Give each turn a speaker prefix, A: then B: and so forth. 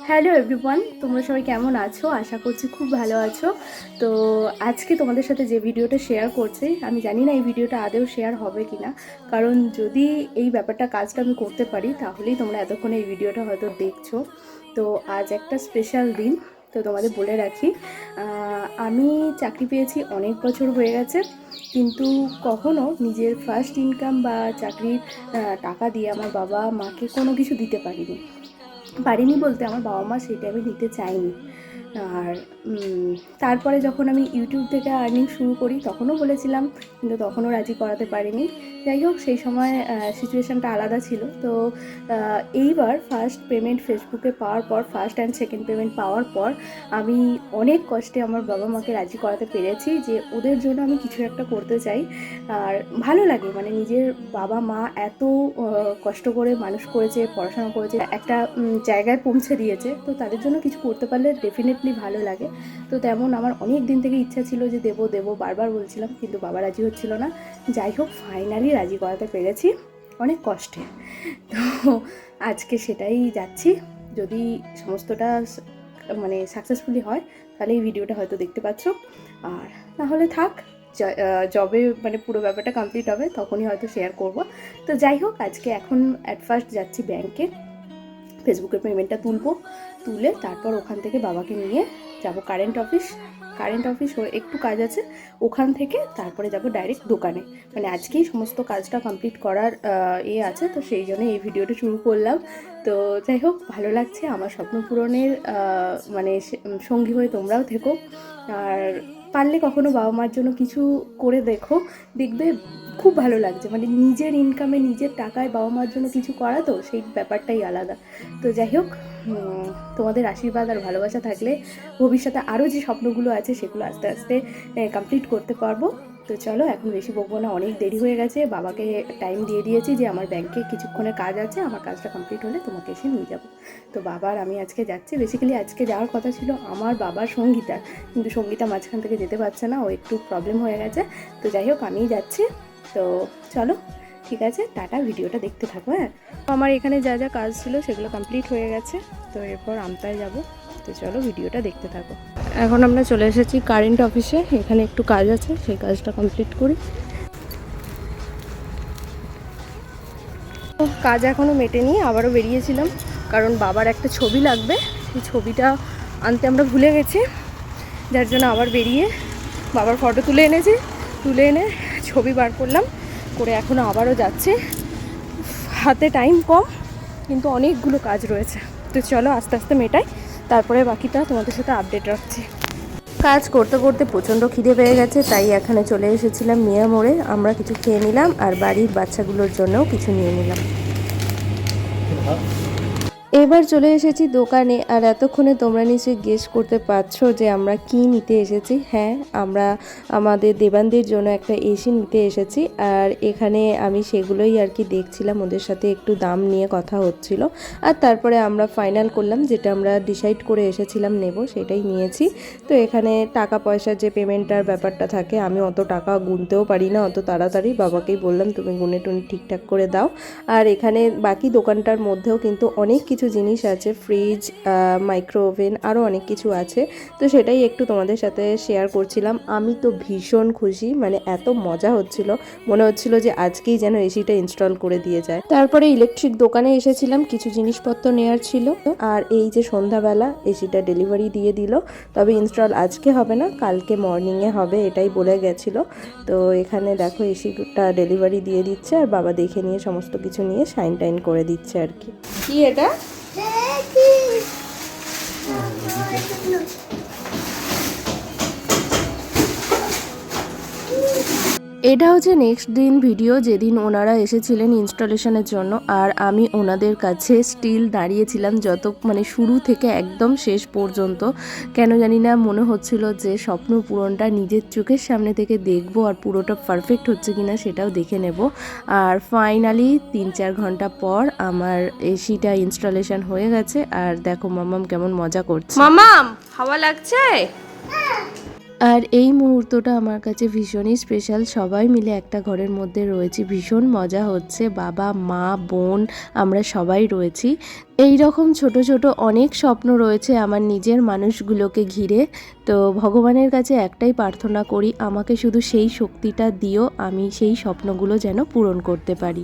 A: Hello everyone তোমরা সবাই কেমন আছো? আশা করছি খুব ভালো আছো। তো আজকে তোমাদের সাথে যে ভিডিওটা শেয়ার করছি, আমি জানি না এই ভিডিওটা আদেও শেয়ার হবে কি না কারণ যদি এই ব্যাপারটা কাজটা আমি করতে পারি, তাহলেই তোমরা এতক্ষণে এই ভিডিওটা হয়তো দেখছ। তো আজ একটা স্পেশাল দিন, তো তোমাদের বলে রাখি। আমি চাকরি পেয়েছি অনেক বছর হয়ে গেছে, কিন্তু কখনো নিজের ফার্স্ট ইনকাম বা চাকরির টাকা দিয়ে আমার বাবা মাকে কোনো কিছু দিতে পারিনি। পারিনি বলতে আমার বাবা মা সেই টাইমে দিতে চায়নি। আর তারপরে যখন আমি ইউটিউব থেকে আর্নিং শুরু করি, তখনও বলেছিলাম, কিন্তু তখনও রাজি করাতে পারিনি। যাই হোক, সেই সময় সিচুয়েশানটা আলাদা ছিল। তো এইবার ফার্স্ট পেমেন্ট ফেসবুকে পাওয়ার পর ফার্স্ট অ্যান্ড সেকেন্ড পেমেন্ট পাওয়ার পর, আমি অনেক কষ্টে আমার বাবা মাকে রাজি করাতে পেরেছি যে, ওদের জন্য আমি কিছু একটা করতে চাই। আর ভালো লাগে মানে নিজের বাবা মা এত কষ্ট করে মানুষ করেছে, পড়াশোনা করেছে, একটা জায়গায় পৌঁছে দিয়েছে। তো তাদের জন্য কিছু করতে পারলে ডেফিনেটলি ভালো লাগে। তো তেমন আমার অনেক দিন থেকে ইচ্ছা ছিল যে দেবো দেবো, বারবার বলছিলাম, কিন্তু বাবা রাজি হচ্ছিল না। যাই হোক ফাইনালি রাজি করাতে পেরেছি, অনেক কষ্টে। তো আজকে সেটাই যাচ্ছি। যদি সমস্তটা মানে সাকসেসফুলি হয়, তাহলে এই ভিডিওটা হয়তো দেখতে পাচ্ছ। আর নাহলে থাক জবে মানে পুরো ব্যাপারটা কমপ্লিট হবে, তখনই হয়তো শেয়ার করব। তো যাই হোক, আজকে এখন অ্যাট ফার্স্ট যাচ্ছি ব্যাংকে ফেসবুকের পেমেন্টটা তুলবো, তুলে তারপর ওখান থেকে বাবাকে নিয়ে যাব কারেন্ট অফিস কারেন্ট অফিস একটু কাজ আছে, ওখান থেকে তারপরে যাব ডাইরেক্ট দোকানে। মানে আজকেই সমস্ত কাজটা কমপ্লিট করার এ আছে, তো সেই জন্য এই ভিডিওটা শুরু করলাম। তো যাই হোক, ভালো লাগছে, আমার স্বপ্ন পূরণের মানে সঙ্গী হয়ে তোমরাও থেকো। আর পারলে কখনো বাবা মার জন্য কিছু করে দেখো। দেখবে খুব ভালো লাগছে। মানে নিজের ইনকামে নিজের টাকায় বাবা মার জন্য কিছু করা তো, সেই ব্যাপারটাই আলাদা। তো যাই হোক তোমাদের আশীর্বাদ আর ভালোবাসা থাকলে ভবিষ্যতে আরও যে স্বপ্নগুলো আছে, সেগুলো আস্তে আস্তে কমপ্লিট করতে পারব। তো চলো, এখন বেশি বকবো না অনেক দেরি হয়ে গেছে। বাবাকে টাইম দিয়ে দিয়েছি যে আমার ব্যাংকে কিছুক্ষণের কাজ আছে, আমার কাজটা কমপ্লিট হলে তোমাকে এসে নিয়ে যাব। তো বাবার আমি আজকে যাচ্ছি। বেসিক্যালি আজকে যাওয়ার কথা ছিল আমার বাবার সঙ্গীতা, কিন্তু সঙ্গীতা মাঝখান থেকে যেতে পারছে না, ও একটু প্রবলেম হয়ে গেছে। তো যাই হোক, আমিই যাচ্ছি। তো চলো, ঠিক আছে, টাটা, ভিডিওটা দেখতে থাকো হ্যাঁ। আমার এখানে যা যা কাজ ছিল সেগুলো কমপ্লিট হয়ে গেছে। তো এরপর আমতায় যাব। তো চলো ভিডিওটা দেখতে থাকো। এখন আমরা চলে এসেছি কারেন্ট অফিসে এখানে একটু কাজ আছে, সেই কাজটা কমপ্লিট করি। কাজ এখনও মেটেনি, আবারও বেরিয়েছিলাম, কারণ বাবার একটা ছবি লাগবে। সেই ছবিটা আনতে আমরা ভুলে গেছি, যার জন্য আবার বেরিয়ে বাবার ফটো তুলে এনেছি। তুলে এনে ছবি বার করলাম, করে এখনও আবারও যাচ্ছে। হাতে টাইম কম, কিন্তু অনেকগুলো কাজ রয়েছে। তো চলো আস্তে আস্তে মেটাই। তারপরে বাকিটা তোমাদের সাথে আপডেট রাখছি। কাজ করতে করতে প্রচণ্ড খিদে পেয়ে গেছে, তাই এখানে চলে এসেছিলাম মিয়া মোড়ে। আমরা কিছু খেয়ে নিলাম আর বাড়ির বাচ্চাগুলোর জন্যও কিছু নিয়ে নিলাম। এবার চলে এসেছি দোকানে, আর এতক্ষণে তোমরা নিশ্চয়ই গেস করতে পারছ যে আমরা কি নিতে এসেছি। হ্যাঁ আমরা আমাদের দেবানদের জন্য একটা এসি নিতে এসেছি, আর এখানে আমি সেগুলোই আর কি দেখছিলাম, ওদের সাথে একটু দাম নিয়ে কথা হচ্ছিল। আর তারপরে আমরা ফাইনাল করলাম, যেটা আমরা ডিসাইড করে এসেছিলাম নেব, সেটাই নিয়েছি। তো এখানে টাকা পয়সার যে পেমেন্টটার ব্যাপারটা থাকে, আমি অত টাকা গুনতেও পারি না, অত তাড়াতাড়ি। বাবাকেই বললাম, তুমি গুনে টুনে ঠিকঠাক করে দাও। আর এখানে বাকি দোকানটার মধ্যেও কিন্তু অনেক কিছু জিনিস আছে ফ্রিজ মাইক্রো ওভেন আরও অনেক কিছু আছে। তো সেটাই একটু তোমাদের সাথে শেয়ার করছিলাম। আমি তো ভীষণ খুশি মানে এত মজা হচ্ছিল। মনে হচ্ছিল যে আজকেই যেন এসিটা ইনস্টল করে দিয়ে যায়। তারপরে ইলেকট্রিক দোকানে এসেছিলাম, কিছু জিনিসপত্র নেওয়ার ছিল। আর এই যে সন্ধ্যাবেলা এসিটা ডেলিভারি দিয়ে দিল। তবে ইনস্টল আজকে হবে না, কালকে মর্নিংয়ে হবে, এটাই বলে গেছিল। তো এখানে দেখো এসিটা ডেলিভারি দিয়ে দিচ্ছে, আর বাবা দেখে নিয়ে সমস্ত কিছু নিয়ে সাইন টাইন করে দিচ্ছে আর কি। কি এটা? Thank you. এটা হচ্ছে নেক্সট দিন ভিডিও যেদিন ওনারা এসেছিলেন ইনস্টলেশনের জন্য, আর আমি ওনাদের কাছে স্টিল দাঁড়িয়েছিলাম যত মানে শুরু থেকে একদম শেষ পর্যন্ত। কেন জানি না, মনে হচ্ছিল যে স্বপ্ন পূরণটা নিজের চোখের সামনে থেকে দেখব আর পুরোটা পারফেক্ট হচ্ছে কিনা সেটাও দেখে নেব। আর ফাইনালি তিন চার ঘণ্টা পর আমার এসিটা ইনস্টলেশন হয়ে গেছে, আর দেখো মামাম কেমন মজা করছে। মামাম হাওয়া লাগছে?
B: আর এই মুহূর্তটা আমার কাছে ভীষণই স্পেশাল সবাই মিলে একটা ঘরের মধ্যে রয়েছি। ভীষণ মজা হচ্ছে। বাবা, মা, বোন, আমরা সবাই রয়েছি। এই রকম ছোট ছোট অনেক স্বপ্ন রয়েছে আমার নিজের মানুষগুলোকে ঘিরে। তো ভগবানের কাছে একটাই প্রার্থনা করি, আমাকে শুধু সেই শক্তিটা দিও, আমি সেই স্বপ্নগুলো যেন পূরণ করতে পারি।